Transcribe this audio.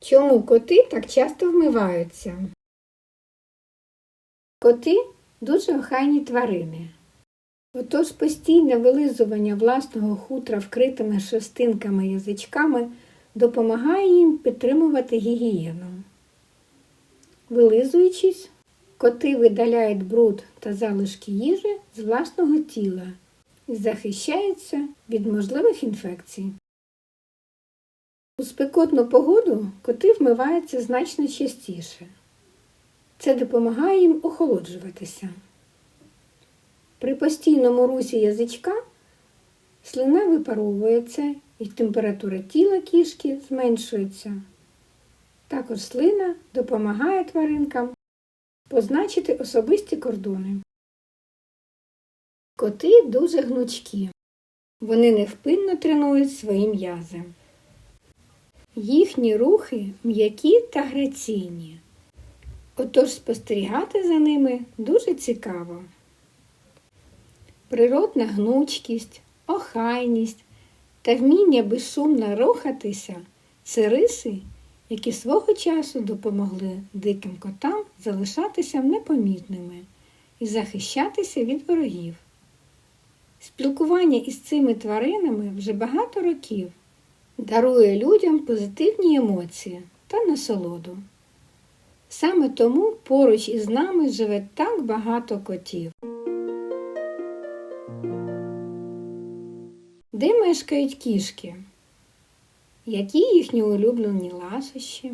Чому коти так часто вмиваються? Коти дуже охайні тварини. Отож постійне вилизування власного хутра вкритими шерстинками язичками допомагає їм підтримувати гігієну. Вилизуючись, коти видаляють бруд та залишки їжі з власного тіла і захищаються від можливих інфекцій. У спекотну погоду коти вмиваються значно частіше. Це допомагає їм охолоджуватися. При постійному русі язичка слина випаровується і температура тіла кішки зменшується. Також слина допомагає тваринкам позначити особисті кордони. Коти дуже гнучкі. Вони невпинно тренують свої м'язи. Їхні рухи м'які та граційні. Отож спостерігати за ними дуже цікаво. Природна гнучкість, охайність та вміння безшумно рухатися це риси, які свого часу допомогли диким котам залишатися непомітними і захищатися від ворогів. Спілкування із цими тваринами вже багато років дарує людям позитивні емоції та насолоду. Саме тому поруч із нами живе так багато котів. Де мешкають кішки? Які їхні улюблені ласощі?